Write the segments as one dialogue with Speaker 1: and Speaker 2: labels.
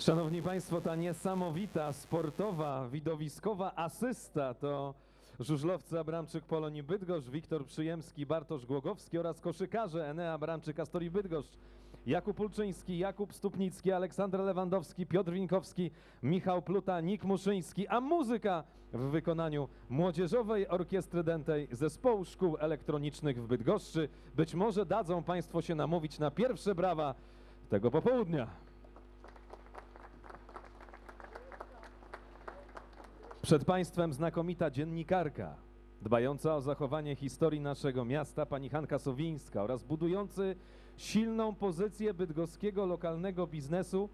Speaker 1: Szanowni Państwo, ta niesamowita, sportowa, widowiskowa asysta to żużlowcy Abramczyk Polonii Bydgoszcz, Wiktor Przyjemski, Bartosz Głogowski oraz koszykarze Enea Abramczyk Astorii Bydgoszcz. Jakub Ulczyński, Jakub Stupnicki, Aleksander Lewandowski, Piotr Winkowski, Michał Pluta, Nik Muszyński, a muzyka w wykonaniu Młodzieżowej Orkiestry Dętej Zespołu Szkół Elektronicznych w Bydgoszczy. Być może dadzą Państwo się namówić na pierwsze brawa tego popołudnia. Przed Państwem znakomita dziennikarka, dbająca o zachowanie historii naszego miasta, pani Hanka Sowińska oraz budujący silną pozycję bydgoskiego lokalnego biznesu.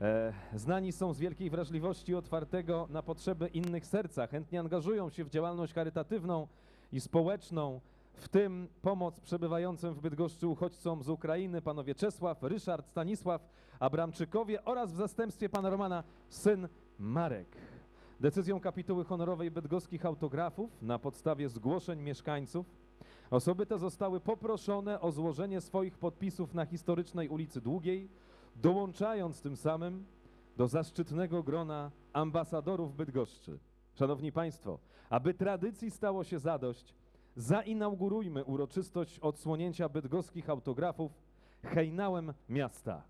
Speaker 1: E, znani są z wielkiej wrażliwości otwartego na potrzeby innych serca. Chętnie angażują się w działalność charytatywną i społeczną, w tym pomoc przebywającym w Bydgoszczy uchodźcom z Ukrainy, panowie Czesław, Ryszard, Stanisław, Abramczykowie oraz w zastępstwie pana Romana syn Marek. Decyzją kapituły honorowej bydgoskich autografów na podstawie zgłoszeń mieszkańców osoby te zostały poproszone o złożenie swoich podpisów na historycznej ulicy Długiej, dołączając tym samym do zaszczytnego grona ambasadorów Bydgoszczy. Szanowni Państwo, aby tradycji stało się zadość, zainaugurujmy uroczystość odsłonięcia bydgoskich autografów hejnałem miasta.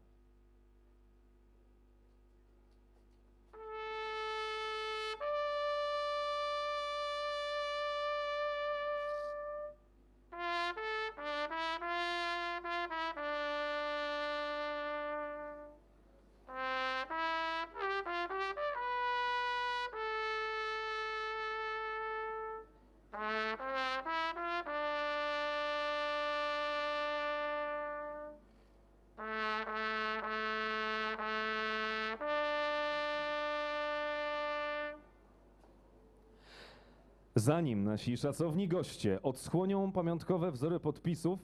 Speaker 1: Zanim nasi szacowni goście odsłonią pamiątkowe wzory podpisów,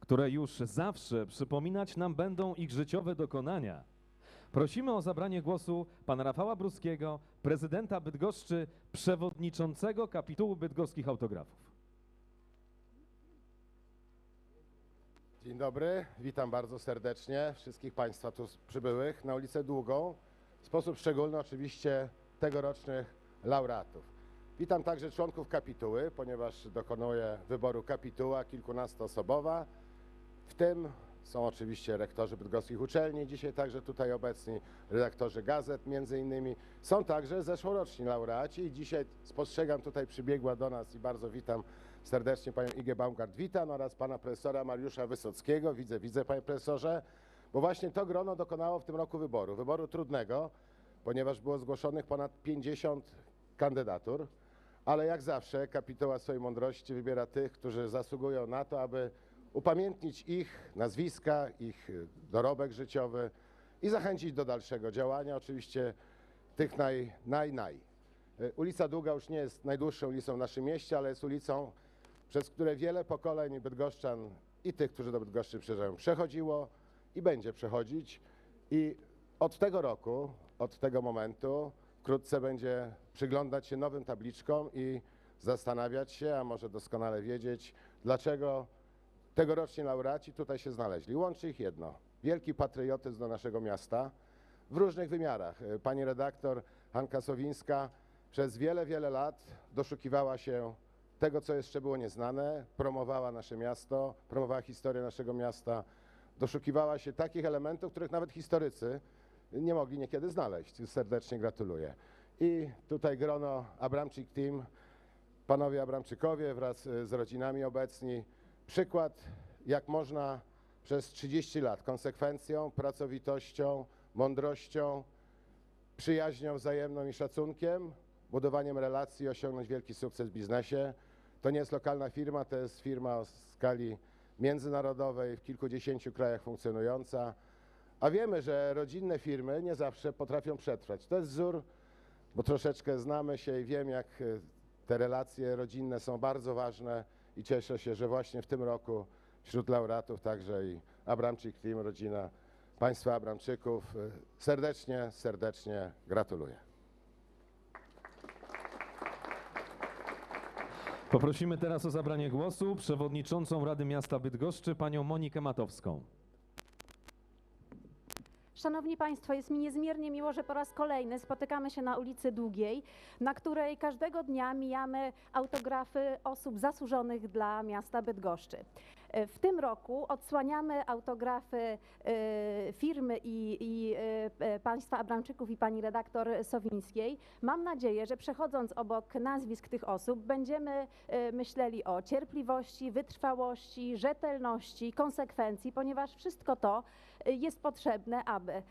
Speaker 1: które już zawsze przypominać nam będą ich życiowe dokonania, prosimy o zabranie głosu pana Rafała Bruskiego, prezydenta Bydgoszczy, przewodniczącego kapitułu bydgoskich autografów.
Speaker 2: Dzień dobry, witam bardzo serdecznie wszystkich Państwa tu przybyłych na ulicę Długą. W sposób szczególny oczywiście tegorocznych laureatów. Witam także członków kapituły, ponieważ dokonuję wyboru kapituła kilkunastoosobowa. W tym są oczywiście rektorzy bydgoskich uczelni, dzisiaj także tutaj obecni redaktorzy gazet między innymi. Są także zeszłoroczni laureaci i dzisiaj spostrzegam tutaj przybiegła do nas i bardzo witam serdecznie panią Igę Baumgart-Witan oraz pana profesora Mariusza Wysockiego. Widzę, widzę panie profesorze, bo właśnie to grono dokonało w tym roku wyboru. Wyboru trudnego, ponieważ było zgłoszonych ponad 50 kandydatur, ale jak zawsze kapituła swojej mądrości wybiera tych, którzy zasługują na to, aby upamiętnić ich nazwiska, ich dorobek życiowy i zachęcić do dalszego działania. Oczywiście tych naj, naj, naj. Y, Ulica Długa już nie jest najdłuższą ulicą w naszym mieście, ale jest ulicą, przez które wiele pokoleń bydgoszczan i tych, którzy do Bydgoszczy przyjeżdżają, przechodziło i będzie przechodzić. I od tego roku, od tego momentu wkrótce będzie przyglądać się nowym tabliczkom i zastanawiać się, a może doskonale wiedzieć, dlaczego tegoroczni laureaci tutaj się znaleźli. Łączy ich jedno, wielki patriotyzm do naszego miasta w różnych wymiarach. Pani redaktor Hanka Sowińska przez wiele, wiele lat doszukiwała się tego, co jeszcze było nieznane, promowała nasze miasto, promowała historię naszego miasta, doszukiwała się takich elementów, których nawet historycy nie mogli niekiedy znaleźć. Serdecznie gratuluję. I tutaj grono Abramczyk Team, panowie Abramczykowie wraz y, z rodzinami obecni. Przykład, jak można przez 30 lat konsekwencją, pracowitością, mądrością, przyjaźnią wzajemną i szacunkiem, budowaniem relacji osiągnąć wielki sukces w biznesie. To nie jest lokalna firma, to jest firma o skali międzynarodowej, w kilkudziesięciu krajach funkcjonująca. A wiemy, że rodzinne firmy nie zawsze potrafią przetrwać. To jest wzór, bo troszeczkę znamy się i wiem, jak y, te relacje rodzinne są bardzo ważne i cieszę się, że właśnie w tym roku wśród laureatów także i Abramczyk Team, rodzina państwa Abramczyków. Y, Serdecznie, serdecznie gratuluję.
Speaker 1: Poprosimy teraz o zabranie głosu przewodniczącą Rady Miasta Bydgoszczy, panią Monikę Matowską.
Speaker 3: Szanowni Państwo, jest mi niezmiernie miło, że po raz kolejny spotykamy się na ulicy Długiej, na której każdego dnia mijamy autografy osób zasłużonych dla miasta Bydgoszczy. E, W tym roku odsłaniamy autografy e, firmy i, i e, państwa Abramczyków i pani redaktor Sowińskiej. Mam nadzieję, że przechodząc obok nazwisk tych osób, będziemy myśleli o cierpliwości, wytrwałości, rzetelności, konsekwencji, ponieważ wszystko to jest potrzebne, aby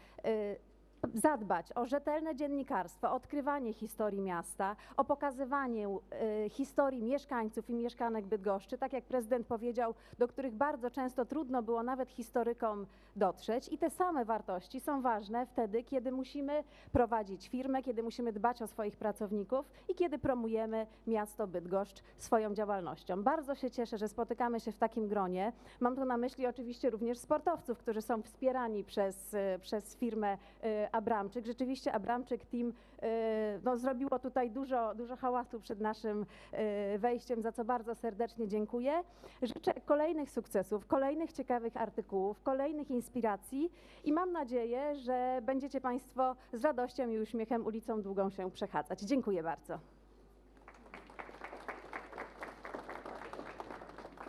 Speaker 3: zadbać o rzetelne dziennikarstwo, odkrywanie historii miasta, o pokazywanie e, historii mieszkańców i mieszkanek Bydgoszczy, tak jak prezydent powiedział, do których bardzo często trudno było nawet historykom dotrzeć. I te same wartości są ważne wtedy, kiedy musimy prowadzić firmę, kiedy musimy dbać o swoich pracowników i kiedy promujemy miasto Bydgoszcz swoją działalnością. Bardzo się cieszę, że spotykamy się w takim gronie. Mam tu na myśli oczywiście również sportowców, którzy są wspierani przez, e, przez firmę e, Abramczyk. Rzeczywiście Abramczyk Team e, no, zrobiło tutaj dużo, dużo hałasu przed naszym e, wejściem, za co bardzo serdecznie dziękuję. Życzę kolejnych sukcesów, kolejnych ciekawych artykułów, kolejnych inspiracji i mam nadzieję, że będziecie Państwo z radością i uśmiechem ulicą Długą się przechadzać. Dziękuję bardzo.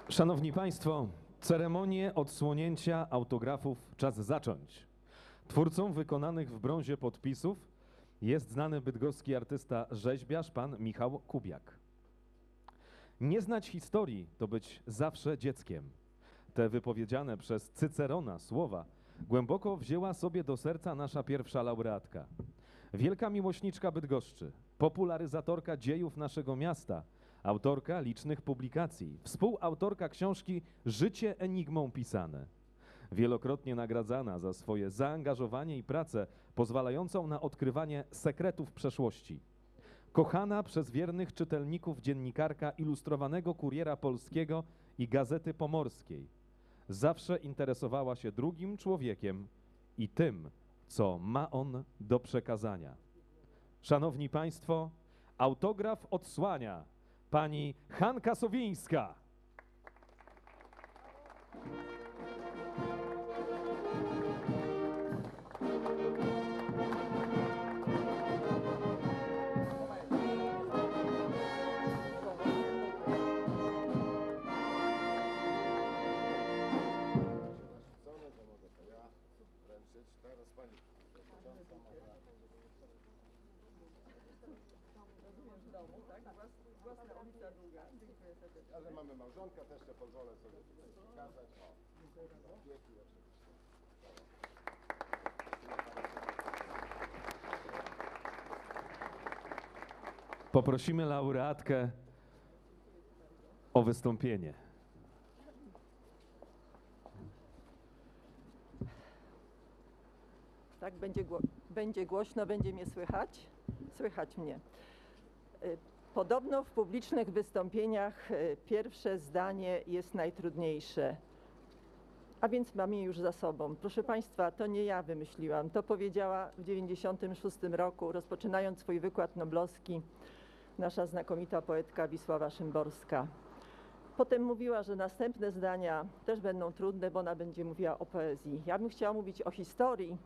Speaker 1: Szanowni Państwo, ceremonię odsłonięcia autografów czas zacząć. Twórcą wykonanych w brązie podpisów jest znany bydgoski artysta rzeźbiarz pan Michał Kubiak. Nie znać historii to być zawsze dzieckiem. Te wypowiedziane przez Cycerona słowa głęboko wzięła sobie do serca nasza pierwsza laureatka. Wielka miłośniczka Bydgoszczy, popularyzatorka dziejów naszego miasta, autorka licznych publikacji, współautorka książki Życie enigmą pisane. Wielokrotnie nagradzana za swoje zaangażowanie i pracę pozwalającą na odkrywanie sekretów przeszłości. Kochana przez wiernych czytelników dziennikarka ilustrowanego Kuriera Polskiego i Gazety Pomorskiej. Zawsze interesowała się drugim człowiekiem i tym, co ma on do przekazania. Szanowni Państwo, autograf odsłania pani Hanka Sowińska.
Speaker 2: A że mamy małżonka, też się pozwolę sobie tutaj pokazać. O, opieki oczywiście.
Speaker 1: Poprosimy laureatkę o wystąpienie.
Speaker 4: Tak, będzie, gło- będzie głośno, będzie mnie słychać? Słychać mnie. Podobno w publicznych wystąpieniach y, pierwsze zdanie jest najtrudniejsze. A więc mam je już za sobą. Proszę Państwa, to nie ja wymyśliłam. To powiedziała w 1996 roku, rozpoczynając swój wykład noblowski, nasza znakomita poetka Wisława Szymborska. Potem mówiła, że następne zdania też będą trudne, bo ona będzie mówiła o poezji. Ja bym chciała mówić o historii,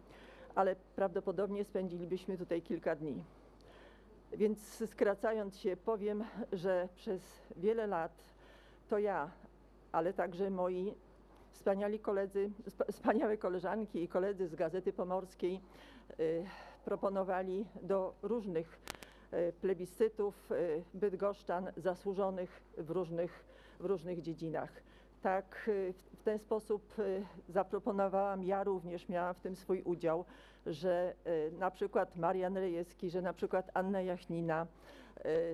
Speaker 4: ale prawdopodobnie spędzilibyśmy tutaj kilka dni. Więc skracając się, powiem, że przez wiele lat to ja, ale także moi wspaniali koledzy, sp- wspaniałe koleżanki i koledzy z Gazety Pomorskiej y, proponowali do różnych y, plebiscytów y, bydgoszczan zasłużonych w różnych, w różnych dziedzinach. Tak, y, w- ten sposób y, zaproponowałam, ja również miałam w tym swój udział, że y, na przykład Marian Rejewski, że na przykład Anna Jachnina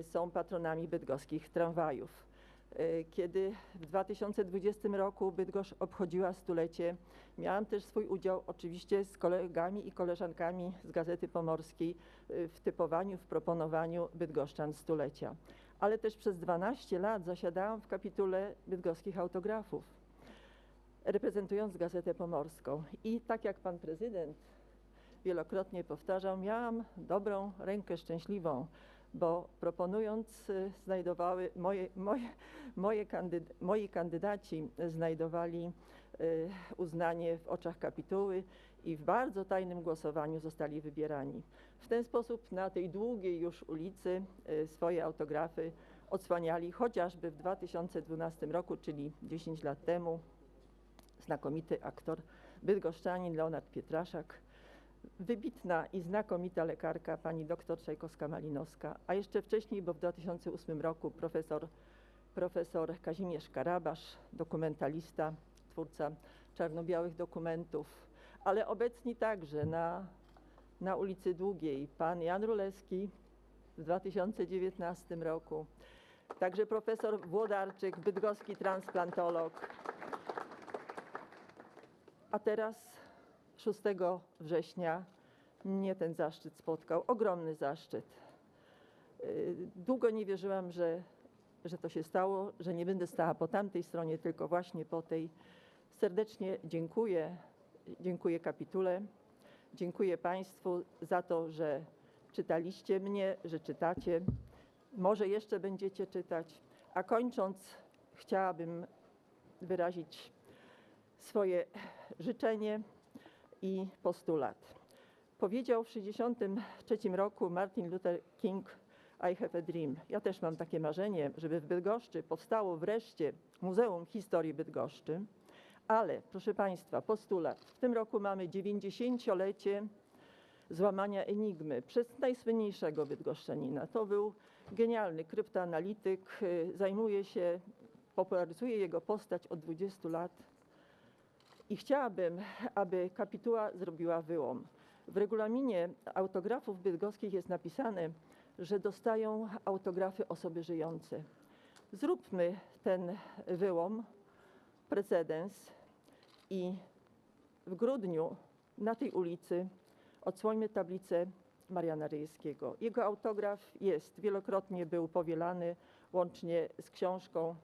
Speaker 4: są patronami bydgoskich tramwajów. Kiedy w 2020 roku Bydgoszcz obchodziła stulecie, miałam też swój udział oczywiście z kolegami i koleżankami z Gazety Pomorskiej w typowaniu, w proponowaniu Bydgoszczan stulecia. Ale też przez 12 lat zasiadałam w kapitule bydgoskich autografów, reprezentując Gazetę Pomorską. I tak jak pan prezydent wielokrotnie powtarzał, miałam dobrą rękę szczęśliwą, bo proponując y, znajdowały moje, moje, moje kandyd, moi kandydaci znajdowali y, uznanie w oczach kapituły i w bardzo tajnym głosowaniu zostali wybierani. W ten sposób na tej długiej już ulicy y, swoje autografy odsłaniali chociażby w 2012 roku, czyli 10 lat temu, znakomity aktor bydgoszczanin Leonard Pietraszak, wybitna i znakomita lekarka pani dr Czajkowska-Malinowska, a jeszcze wcześniej, bo w 2008 roku profesor, profesor Kazimierz Karabasz, dokumentalista, twórca czarno-białych dokumentów, ale obecni także na, na ulicy Długiej. Pan Jan Rulewski w 2019 roku, także profesor Włodarczyk, bydgoski transplantolog, a teraz 6 września mnie ten zaszczyt spotkał, ogromny zaszczyt. Y, Długo nie wierzyłam, że, że to się stało, że nie będę stała po tamtej stronie, tylko właśnie po tej. Serdecznie dziękuję, dziękuję kapitule, dziękuję Państwu za to, że czytaliście mnie, że czytacie, może jeszcze będziecie czytać. A kończąc, chciałabym wyrazić swoje życzenie i postulat. Powiedział w 1963 roku Martin Luther King I have a dream. Ja też mam takie marzenie, żeby w Bydgoszczy powstało wreszcie Muzeum Historii Bydgoszczy. Ale, proszę Państwa, postulat. W tym roku mamy 90-lecie złamania enigmy przez najsłynniejszego bydgoszczanina. To był genialny kryptoanalityk, y, zajmuje się, popularyzuje jego postać od 20 lat. I chciałabym, aby kapituła zrobiła wyłom. W regulaminie autografów bydgoskich jest napisane, że dostają autografy osoby żyjące. Zróbmy ten wyłom, precedens i w grudniu na tej ulicy odsłońmy tablicę Mariana Rejewskiego. Jego autograf jest, wielokrotnie był powielany, łącznie z książką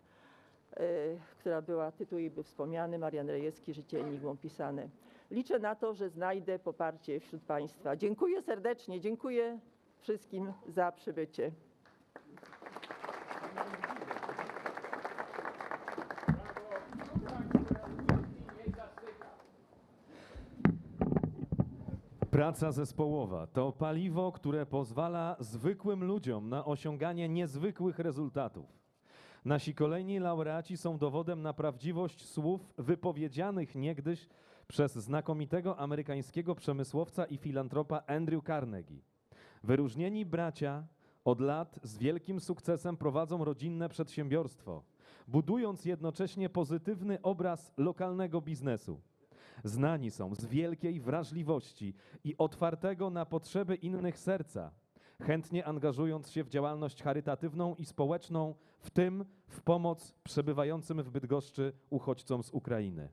Speaker 4: y, która była, tytuł jej był wspomniany, Marian Rejewski, Życie enigmą pisane. Liczę na to, że znajdę poparcie wśród Państwa. Dziękuję serdecznie, dziękuję wszystkim za przybycie.
Speaker 1: Praca zespołowa to paliwo, które pozwala zwykłym ludziom na osiąganie niezwykłych rezultatów. Nasi kolejni laureaci są dowodem na prawdziwość słów wypowiedzianych niegdyś przez znakomitego amerykańskiego przemysłowca i filantropa Andrew Carnegie. Wyróżnieni bracia od lat z wielkim sukcesem prowadzą rodzinne przedsiębiorstwo, budując jednocześnie pozytywny obraz lokalnego biznesu. Znani są z wielkiej wrażliwości i otwartego na potrzeby innych serca, chętnie angażując się w działalność charytatywną i społeczną, w tym w pomoc przebywającym w Bydgoszczy uchodźcom z Ukrainy.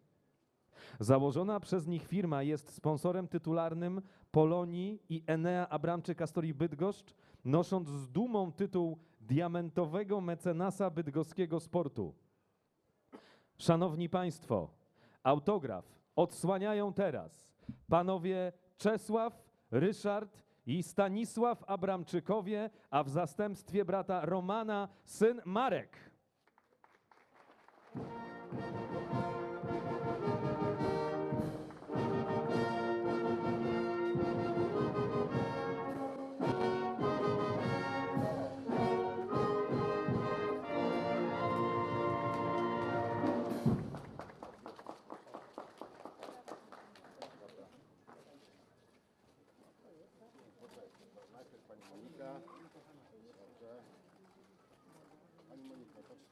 Speaker 1: Założona przez nich firma jest sponsorem tytularnym Polonii i Enea Abramczyk Astorii Bydgoszcz, nosząc z dumą tytuł diamentowego mecenasa bydgoskiego sportu. Szanowni Państwo, autograf odsłaniają teraz panowie Czesław, Ryszard i Stanisław Abramczykowie, a w zastępstwie brata Romana syn Marek.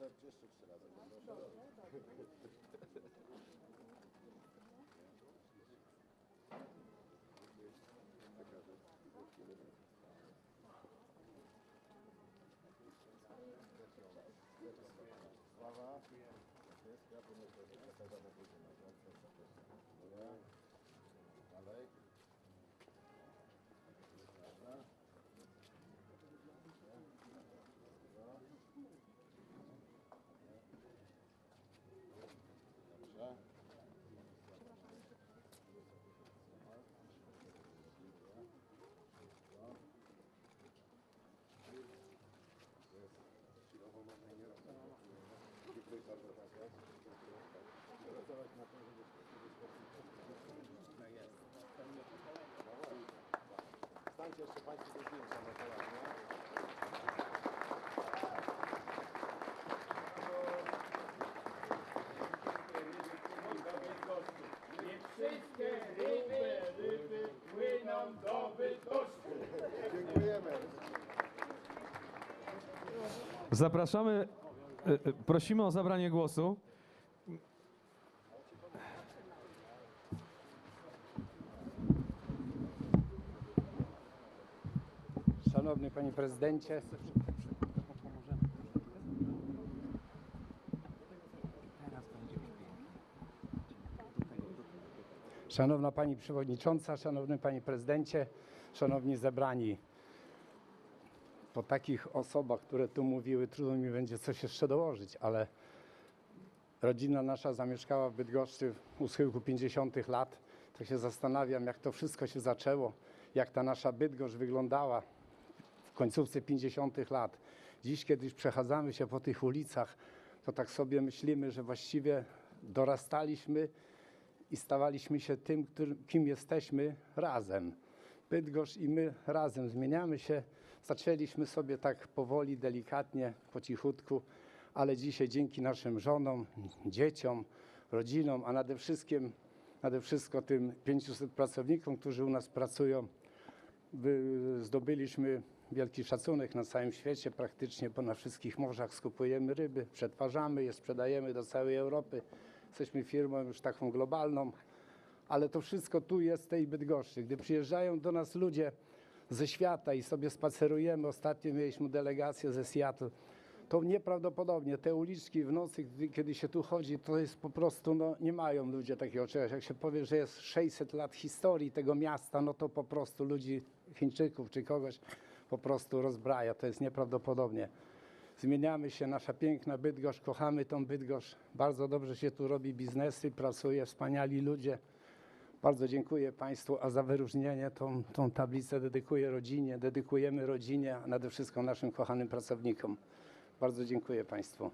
Speaker 2: Monika, po 43 razy. Proszę. Sława. Jest, ja pomyślę, że to jest dobra godzina. Dziękuję. Dalej. Dobra. Dobrze. Dziękuję bardzo. Zobacz na to, żeby Stańcie jeszcze Państwo do.
Speaker 1: Zapraszamy, prosimy o zabranie głosu.
Speaker 5: Szanowny Panie Prezydencie, Szanowna Pani Przewodnicząca, Szanowny Panie Prezydencie, Szanowni zebrani. Po takich osobach, które tu mówiły, trudno mi będzie coś jeszcze dołożyć, ale rodzina nasza zamieszkała w Bydgoszczy u schyłku 50 lat. Tak się zastanawiam, jak to wszystko się zaczęło, jak ta nasza Bydgoszcz wyglądała w końcówce 50 lat. Dziś, kiedy już przechadzamy się po tych ulicach, to tak sobie myślimy, że właściwie dorastaliśmy i stawaliśmy się tym, kim jesteśmy razem. Bydgoszcz i my razem zmieniamy się. Zaczęliśmy sobie tak powoli, delikatnie, po cichutku, ale dzisiaj dzięki naszym żonom, dzieciom, rodzinom, a nade wszystkim, nade wszystko tym 500 pracownikom, którzy u nas pracują, zdobyliśmy wielki szacunek na całym świecie, praktycznie, bo na wszystkich morzach skupujemy ryby, przetwarzamy je, sprzedajemy do całej Europy. Jesteśmy firmą już taką globalną, ale to wszystko tu jest w tej Bydgoszczy. Gdy przyjeżdżają do nas ludzie ze świata i sobie spacerujemy, ostatnio mieliśmy delegację ze Seattle, to nieprawdopodobnie te uliczki w nocy, kiedy się tu chodzi, to jest po prostu, no nie mają ludzie takiego czegoś. Jak się powie, że jest 600 lat historii tego miasta, no to po prostu ludzi, Chińczyków czy kogoś po prostu rozbraja. To jest nieprawdopodobnie. Zmieniamy się, nasza piękna Bydgoszcz, kochamy tą Bydgoszcz. Bardzo dobrze się tu robi biznesy, pracuje, wspaniali ludzie. Bardzo dziękuję Państwu, a za wyróżnienie tą, tą tablicę dedykuję rodzinie, dedykujemy rodzinie, a nade wszystko naszym kochanym pracownikom. Bardzo dziękuję Państwu.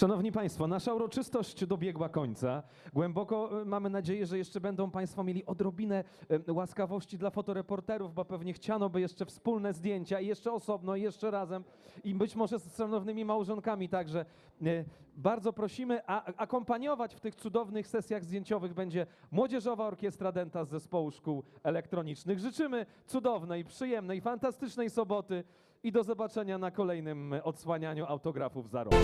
Speaker 1: Szanowni Państwo, nasza uroczystość dobiegła końca. Głęboko e, mamy nadzieję, że jeszcze będą Państwo mieli odrobinę e, łaskawości dla fotoreporterów, bo pewnie chciano by jeszcze wspólne zdjęcia i jeszcze osobno, i jeszcze razem i być może z szanownymi małżonkami także. E, Bardzo prosimy, a akompaniować w tych cudownych sesjach zdjęciowych będzie Młodzieżowa Orkiestra Denta z Zespołu Szkół Elektronicznych. Życzymy cudownej, przyjemnej, fantastycznej soboty i do zobaczenia na kolejnym odsłanianiu autografów za rok.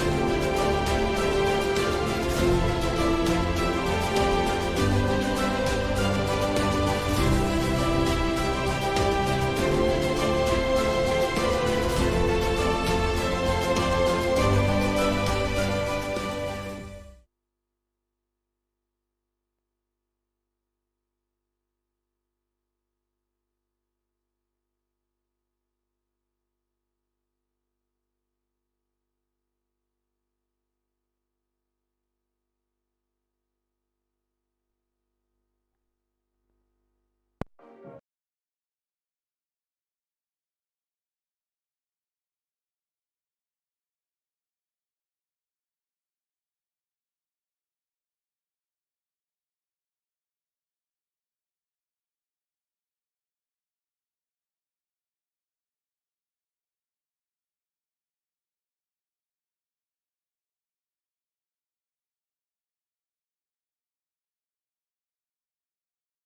Speaker 6: Thank you.